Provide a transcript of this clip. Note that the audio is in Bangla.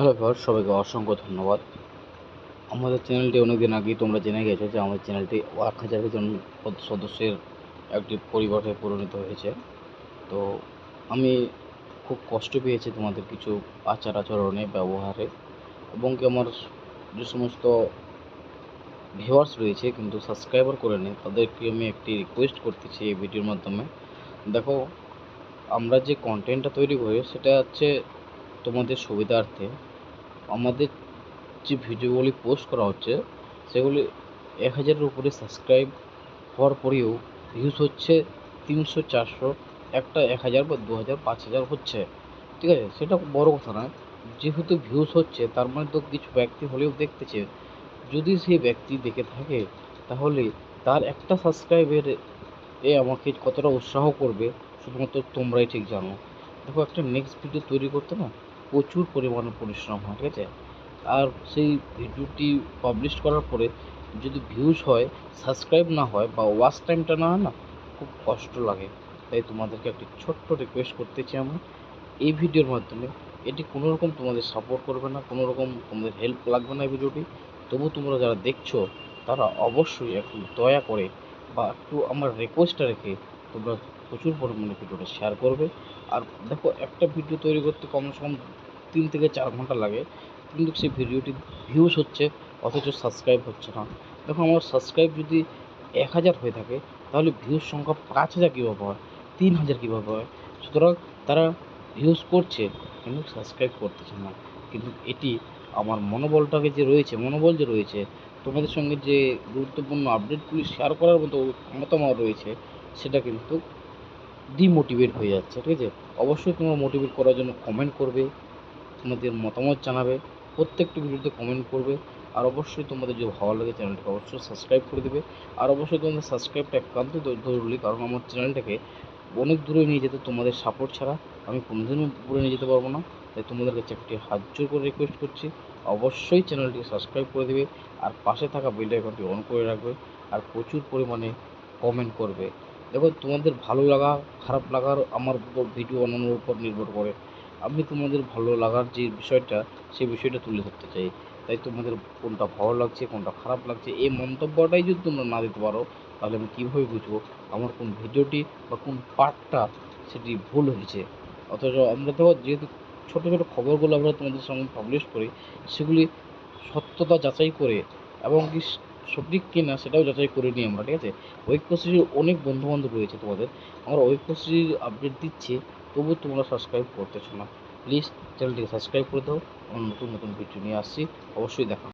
হ্যালো ভিউয়ার সবাইকে অসংখ্য ধন্যবাদ। আমাদের চ্যানেলটি অনেকদিন আগেই তোমরা জেনে গেছো যে আমাদের চ্যানেলটি এক হাজার জন সদস্যের একটি পরিবারে পরিণত হয়েছে। তো আমি খুব কষ্ট পেয়েছি তোমাদের কিছু আচার আচরণে, ব্যবহারে এবং কি আমার যে সমস্ত ভিউয়ার্স রয়েছে কিন্তু সাবস্ক্রাইবার করে নেই, তাদেরকে আমি একটি রিকোয়েস্ট করতেছি এই ভিডিওর মাধ্যমে। দেখো, আমরা যে কন্টেন্টটা তৈরি করি সেটা হচ্ছে তোমাদের সুবিধার্থে। আমাদের যে ভিডিওগুলি পোস্ট করা হচ্ছে, সেগুলি এক হাজারের উপরে সাবস্ক্রাইব হওয়ার পরেও ভিউজ হচ্ছে তিনশো চারশো, একটা এক হাজার বা দু হাজার, পাঁচ হাজার হচ্ছে। ঠিক আছে? সেটা বড় কথা নয় যেহেতু ভিউজ হচ্ছে, তার মানে তো কিছু ব্যক্তি হলেও দেখতেছে যদি সেই ব্যক্তি দেখে থাকে, তাহলে তার একটা সাবস্ক্রাইবের এ আমাকে কতটা উৎসাহ করবে, শুধুমাত্র তোমরাই ঠিক জানো। দেখো, একটা নেক্সট ভিডিও তৈরি করতে না প্রচুর পরিমাণে পরিশ্রম হয়, ঠিক আছে? আর সেই ভিডিওটি পাবলিশ করার পরে যদি ভিউজ হয় সাবস্ক্রাইব না হয় বা ওয়াচ টাইমটা না হয় না, খুব কষ্ট লাগে। তাই তোমাদেরকে একটি ছোট্ট রিকোয়েস্ট করতে চাই আমি। এই ভিডিওর মাধ্যমে এটি কোনো রকম তোমাদের সাপোর্ট করবে না কোনো রকম তোমাদের হেল্প লাগবে না এই ভিডিওটি, তবু তোমরা যারা দেখছ, তারা অবশ্যই একটু দয়া করে বা একটু আমার রিকোয়েস্টটা রেখে তোমরা প্রচুর পরিমাণে ভিডিওটা শেয়ার করবে। আর দেখো, একটা ভিডিও তৈরি করতে কমসে কম তিন থেকে চার ঘণ্টা লাগে, কিন্তু সেই ভিডিওটি ভিউজ হচ্ছে, অথচ সাবস্ক্রাইব হচ্ছে না। দেখো, আমার সাবস্ক্রাইব যদি এক হাজার হয়ে থাকে, তাহলে ভিউজ সংখ্যা পাঁচ হাজার কীভাবে হয়? তিন হাজার কীভাবে হয়? সুতরাং তারা ভিউজ করছে, কিন্তু সাবস্ক্রাইব করতেছে না। কিন্তু এটি আমার মনোবলটাকে যে রয়েছে, মনোবল যে রয়েছে, তোমাদের সঙ্গে যে গুরুত্বপূর্ণ আপডেটগুলি শেয়ার করার মতো ক্ষমতা আমার রয়েছে, সেটা কিন্তু ডিমোটিভেট হয়ে যাচ্ছে, ঠিক আছে? অবশ্যই তোমরা মোটিভেট করার জন্য কমেন্ট করবে, তোমাদের মতামত জানাবে, প্রত্যেকটি ভিডিওতে কমেন্ট করবে, আর অবশ্যই তোমাদের যদি ভালো লাগে চ্যানেলটাকে অবশ্যই সাবস্ক্রাইব করে দেবে, আর অবশ্যই তোমাদের সাবস্ক্রাইবটা একান্ত জরুরি কারণ আমার চ্যানেলটাকে অনেক দূরে নিয়ে যেতে তোমাদের সাপোর্ট ছাড়া আমি কোনোদিনও দূরে নিয়ে যেতে পারব না, তাই তোমাদের কাছে একটি হাত জোর করে রিকোয়েস্ট করছি, অবশ্যই চ্যানেলটিকে সাবস্ক্রাইব করে দেবে, আর পাশে থাকা বেল আইকনটি অন করে রাখবে, আর প্রচুর পরিমাণে কমেন্ট করবে। দেখো, তোমাদের ভালো লাগা, খারাপ লাগার আমার উপর ভিডিও বানানোর উপর নির্ভর করে। আমি তোমাদের ভালো লাগার যে বিষয়টা সেই বিষয়টা তুলে ধরতে চাই। তাই তোমাদের কোনটা ভালো লাগছে, কোনটা খারাপ লাগছে, এই মন্তব্যটাই যদি তোমরা না দিতে পারো, তাহলে আমি কীভাবে বুঝব আমার কোন ভিডিওটি বা কোন পার্টটা সেটি ভুল হয়েছে? অথচ আমরা তো যেহেতু ছোটো ছোটো খবরগুলো আমরা তোমাদের সঙ্গে পাবলিশ করি, সেগুলি সত্যতা যাচাই করে এবং কি সঠিক কিনা সেটাও যাচাই করে নিই আমরা, ঠিক আছে? ঐক্যশ্রীর অনেক বন্ধুবান্ধব রয়েছে তোমাদের। আমরা ঐক্যশ্রীর আপডেট দিচ্ছি তবু তোমরা সাবস্ক্রাইব করতেছো না। প্লিজ চ্যানেলটিকে সাবস্ক্রাইব করে দাও। নতুন নতুন ভিডিও নিয়ে আসছি। অবশ্যই দেখা